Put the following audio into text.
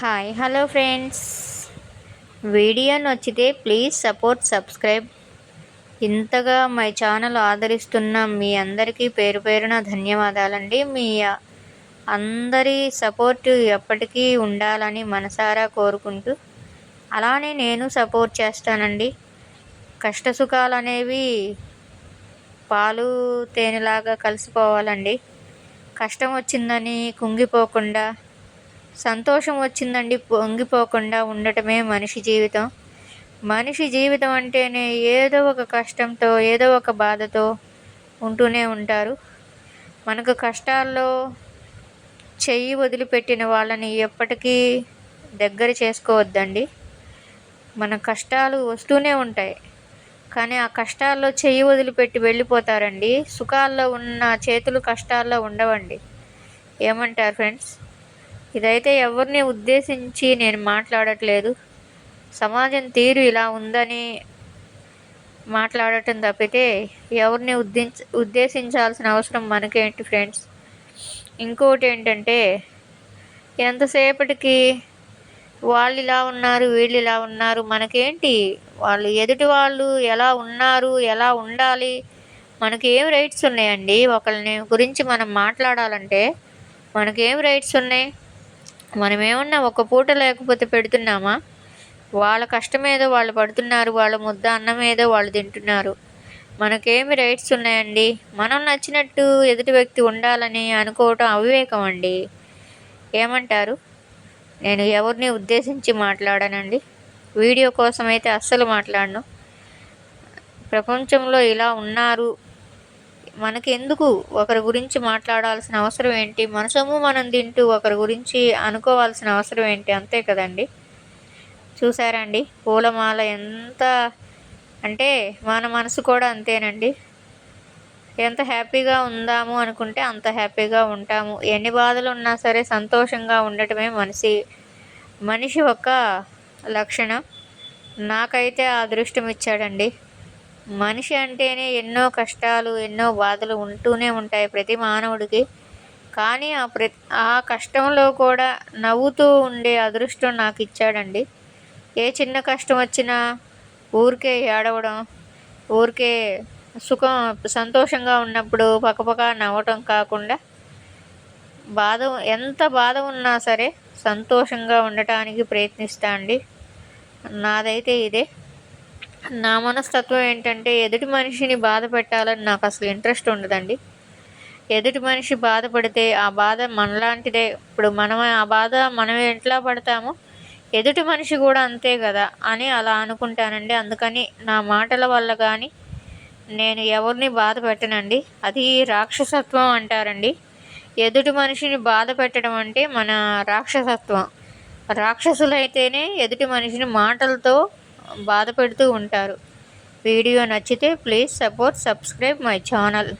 Hi hello friends video నచ్చితే please support subscribe ఇంతగా my channel ఆదరిస్తున్న మీ అందరికీ పేరు పేరున ధన్యవాదాలండి. మీ అందరి సపోర్ట్ ఎప్పటికీ ఉండాలని మనసారా కోరుకుంటూ అలానే నేను సపోర్ట్ చేస్తానండి. కష్టసుఖాలు అనేవి పాలు తేనెలాగా కలిసిపోవాలండి. కష్టం వచ్చిందని కుంగిపోకుండా సంతోషం వచ్చిందండి పొంగిపోకుండా ఉండటమే మనిషి జీవితం. మనిషి జీవితం అంటేనే ఏదో ఒక కష్టంతో ఏదో ఒక బాధతో ఉంటూనే ఉంటారు. మనకు కష్టాల్లో చెయ్యి వదిలిపెట్టిన వాళ్ళని ఎప్పటికీ దగ్గర చేసుకోవద్దండి. మన కష్టాలు వస్తూనే ఉంటాయి. కానీ ఆ కష్టాల్లో చెయ్యి వదిలిపెట్టి వెళ్ళిపోతారండి. సుఖాల్లో ఉన్న చేతులు కష్టాల్లో ఉండవండి. ఏమంటారు ఫ్రెండ్స్? ఇదైతే ఎవరిని ఉద్దేశించి నేను మాట్లాడట్లేదు. సమాజం తీరు ఇలా ఉందని మాట్లాడటం తప్పితే ఎవరిని ఉద్దేశ ఉద్దేశించాల్సిన అవసరం మనకేంటి ఫ్రెండ్స్? ఇంకోటి ఏంటంటే ఎంతసేపటికి వాళ్ళు ఇలా ఉన్నారు వీళ్ళు ఇలా ఉన్నారు మనకేంటి? వాళ్ళు ఎదుటి వాళ్ళు ఎలా ఉన్నారు ఎలా ఉండాలి? మనకి ఏం రైట్స్ ఉన్నాయండి? ఒకరిని గురించి మనం మాట్లాడాలంటే మనకేం రైట్స్ ఉన్నాయి? మనం ఏమన్నా ఒక పూట లేకపోతే పెడుతున్నామా? వాళ్ళ కష్టం ఏదో వాళ్ళు పడుతున్నారు వాళ్ళ ముద్ద అన్నం ఏదో వాళ్ళు తింటున్నారు. మనకేమి రైట్స్ ఉన్నాయండి? మనం నచ్చినట్టు ఎదుటి వ్యక్తి ఉండాలని అనుకోవటం అవివేకం అండి. ఏమంటారు? నేను ఎవరిని ఉద్దేశించి మాట్లాడానండి? వీడియో కోసం అయితే అస్సలు మాట్లాడను. ప్రపంచంలో ఇలా ఉన్నారు మనకెందుకు? ఒకరి గురించి మాట్లాడాల్సిన అవసరం ఏంటి? మన సొమ్ము మనం తింటూ ఒకరి గురించి అనుకోవాల్సిన అవసరం ఏంటి? అంతే కదండి. చూసారండి పూలమాల ఎంత అంటే మన మనసు కూడా అంతేనండి. ఎంత హ్యాపీగా ఉందాము అనుకుంటే అంత హ్యాపీగా ఉంటాము. ఎన్ని బాధలు ఉన్నా సరే సంతోషంగా ఉండటమే మనిషి. మనిషి ఒక లక్షణం. నాకైతే ఆ అదృష్టం ఇచ్చాడండి. మనిషి అంటేనే ఎన్నో కష్టాలు ఎన్నో బాధలు ఉంటూనే ఉంటాయి ప్రతి మానవుడికి. కానీ ఆ ప్ర ఆ కష్టంలో కూడా నవ్వుతూ ఉండే అదృష్టం నాకు ఇచ్చాడండి. ఏ చిన్న కష్టం వచ్చినా ఊరికే ఏడవడం ఊరికే సుఖం సంతోషంగా ఉన్నప్పుడు పక్కపక్క నవ్వటం కాకుండా బాధ ఎంత బాధ ఉన్నా సరే సంతోషంగా ఉండటానికి ప్రయత్నిస్తా అండి. నాదైతే ఇదే. నా మనస్తత్వం ఏంటంటే ఎదుటి మనిషిని బాధ పెట్టాలని నాకు అసలు ఇంట్రెస్ట్ ఉండదండి. ఎదుటి మనిషి బాధపడితే ఆ బాధ మనలాంటిదే. ఇప్పుడు మనం ఆ బాధ మనం ఎట్లా పడతామో ఎదుటి మనిషి కూడా అంతే కదా అని అలా అనుకుంటానండి. అందుకని నా మాటల వల్ల కానీ నేను ఎవరిని బాధ పెట్టనండి. అది రాక్షసత్వం అంటారండి. ఎదుటి మనిషిని బాధ పెట్టడం అంటే మన రాక్షసత్వం. రాక్షసులైతేనే ఎదుటి మనిషిని మాటలతో బాధ పెడుతూ ఉంటారు. వీడియో నచ్చితే please support subscribe my channel.